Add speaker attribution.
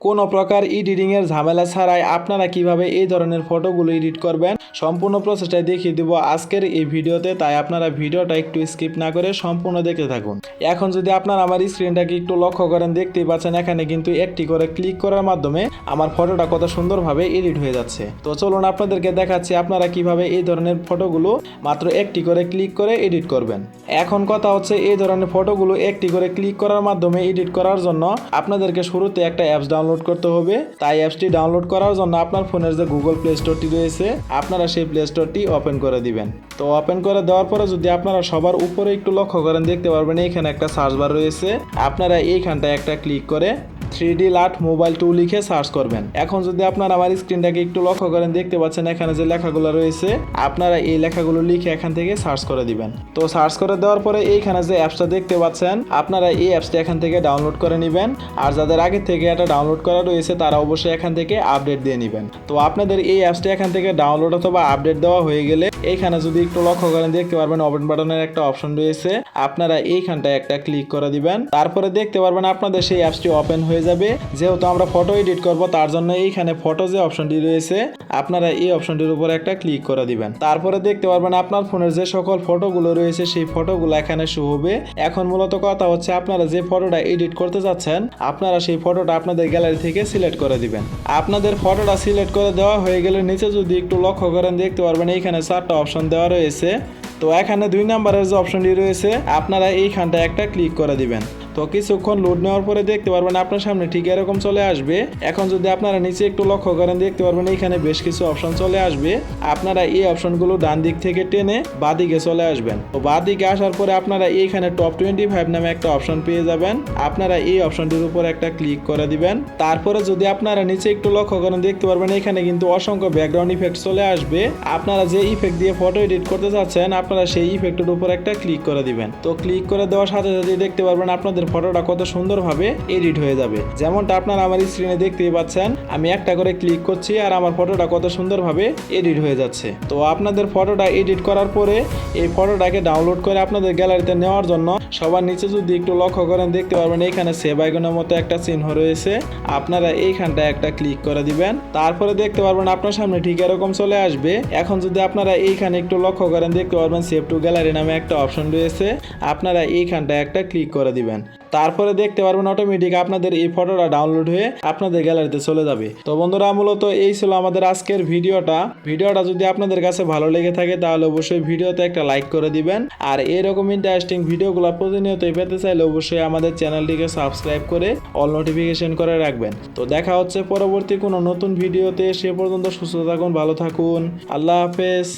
Speaker 1: কোনো প্রকার এডিটিং এর ঝামেলা ছাড়াই আপনারা কীভাবে এই ধরনের ফটোগুলো এডিট করবেন, সম্পূর্ণ প্রসেসটা দেখিয়ে দিব আজকের এই ভিডিওতে, তাই আপনারা ভিডিওটা একটু স্কিপ না করে সম্পূর্ণ দেখতে থাকুন। এখন যদি আপনারা আমার স্ক্রিনটাকে একটু লক্ষ্য করেন, দেখতেই পাচ্ছেন এখানে কিন্তু একটি করে ক্লিক করার মাধ্যমে আমার ফটোটা কত সুন্দরভাবে এডিট হয়ে যাচ্ছে। তো চলুন আপনাদেরকে দেখাচ্ছি আপনারা কীভাবে এই ধরনের ফটোগুলো মাত্র একটি করে ক্লিক করে এডিট করবেন। এখন কথা হচ্ছে এই ধরনের ফটোগুলো একটি করে ক্লিক করার মাধ্যমে এডিট করার জন্য আপনাদেরকে শুরুতে একটা অ্যাপস ডাউনলোড করতে হবে। তাই অ্যাপসটি ডাউনলোড করার জন্য আপনার ফোনের যে গুগল প্লে স্টোরটি রয়েছে, আপনারা সেই প্লে স্টোরটি ওপেন করে দিবেন। তো ওপেন করে দেওয়ার পরে যদি আপনারা সবার উপরে একটু লক্ষ্য করেন, দেখতে পারবেন এখানে একটা সার্চ বার রয়েছে। আপনারা এইখানটায় একটা ক্লিক করে থ্রি ডি লাট মোবাইল টু লিখে সার্চ করবেন। এখন যদি আপনারা আমার স্ক্রিনটাকে একটু লক্ষ্য করেন, দেখতে পাচ্ছেন এখানে যে লেখাগুলো রয়েছে, আপনারা এই লেখাগুলো লিখে এখান থেকে সার্চ করে দিবেন। তো সার্চ করে দেওয়ার পরে এইখানে যে অ্যাপসটা দেখতে পাচ্ছেন, আপনারা এই অ্যাপসটা এখান থেকে ডাউনলোড করে নেবেন। আর যাদের আগে থেকে এটা ডাউনলোড করা রয়েছে, তারা অবশ্যই এখান থেকে আপডেট দিয়ে নেবেন। তো আপনাদের এই অ্যাপসটা এখান থেকে ডাউনলোড অথবা আপডেট দেওয়া হয়ে গেলে, এইখানে যদি একটু লক্ষ্য করেন, দেখতে পারবেন ওপেন বাটনের একটা অপশন রয়েছে। আপনারা এইখানটায় একটা ক্লিক করে দিবেন। তারপরে দেখতে পারবেন আপনাদের সেই অ্যাপসটি ওপেন হয়ে যাবে। যেহেতু আমরা ফটো এডিট করব, তার জন্য এইখানে ফটো যে অপশনটি রয়েছে, আপনারা এই অপশনটির উপর একটা ক্লিক করে দিবেন। তারপরে দেখতে পারবেন আপনার ফোনের যে সকল ফটোগুলো রয়েছে, সেই ফটোগুলো এখানে শো হবে। এখন মূলত কথা হচ্ছে, আপনারা যে ফটোটা এডিট করতে যাচ্ছেন, আপনারা সেই ফটোটা আপনাদের গ্যালারি থেকে সিলেক্ট করে দিবেন। আপনাদের ফটোটা সিলেক্ট করে দেওয়া হয়ে গেলে নিচে যদি একটু লক্ষ্য করেন, দেখতে পারবেন এইখানে চারটা অপশন দেওয়া রয়েছে। তো এখানে দুই নাম্বারের যে অপশনটি রয়েছে, আপনারা এইখানটা একটা ক্লিক করে দিবেন। তো কিছুক্ষণ লোড নেওয়ার পরে দেখতে পারবেন আপনার সামনে ঠিক এরকম চলে আসবে। এখন যদি আপনারা নিচে একটু লক্ষ্য করেন, দেখতে পারবেন এখানে বেশ কিছু অপশন চলে আসবে। আপনারা এই অপশনগুলো ডান দিক থেকে টেনে বাদিকে চলে আসবেন। তো বাদিকে আসার পরে আপনারা এইখানে টপ টোয়েন্টি ফাইভ নামে একটা অপশন পেয়ে যাবেন। আপনারা এই অপশনটির উপর একটা ক্লিক করে দিবেন। তারপরে যদি আপনারা নিচে একটু লক্ষ্য করেন, দেখতে পারবেন এখানে কিন্তু অসংখ্য ব্যাকগ্রাউন্ড ইফেক্ট চলে আসবে। আপনারা যে ইফেক্ট দিয়ে ফটো এডিট করতে চাচ্ছেন, আপনারা সেই ইফেক্টের উপর একটা ক্লিক করে দিবেন। তো ক্লিক করে দেওয়ার সাথে সাথে দেখতে পারবেন আপনাদের ফটোটা কত সুন্দরভাবে এডিট হয়ে যাবে। যেমনটা আপনারা আমার স্ক্রিনে দেখতেই পাচ্ছেন, আমি একটা করে ক্লিক করছি আর আমার ফটোটা কত সুন্দরভাবে এডিট হয়ে যাচ্ছে। তো আপনাদের ফটোটা এডিট করার পরে এই ফটোটাকে ডাউনলোড করে আপনাদের গ্যালারিতে নেওয়ার জন্য সবার নিচে যদি একটু লক্ষ্য করেন, দেখতে পারবেন এইখানে সেভ আইকনের মতো একটা চিহ্ন রয়েছে। আপনারা এইখানটায় একটা ক্লিক করে দিবেন, তারপরে দেখতে পারবেন আপনার সামনে ঠিক এরকম চলে আসবে। এখন যদি আপনারা এইখানে একটু লক্ষ্য করেন, দেখতে পারবেন সেভ টু গ্যালারি নামে একটা অপশন রয়েছে। আপনারা এইখানটায় একটা ক্লিক করে দিবেন। তারপরে দেখতে পারবেন অটোমেটিক আপনাদের এই ফটোটা ডাউনলোড হয়ে আপনাদের গ্যালারিতে চলে যাবে। তো বন্ধুরা, মূলত এই ছিল আমাদের আজকের ভিডিওটা। ভিডিওটা যদি আপনাদের কাছে ভালো লেগে থাকে, তাহলে অবশ্যই ভিডিওতে একটা লাইক করে দিবেন। আর এরকম ইন্টারেস্টিং ভিডিওগুলো প্রতিনিয়তই পেতে চাইলে অবশ্যই আমাদের চ্যানেলটিকে সাবস্ক্রাইব করে অল নোটিফিকেশন করে রাখবেন। তো দেখা হচ্ছে পরবর্তী কোনো নতুন ভিডিওতে। সে পর্যন্ত সুস্থ থাকুন, ভালো থাকুন। আল্লাহ হাফেজ।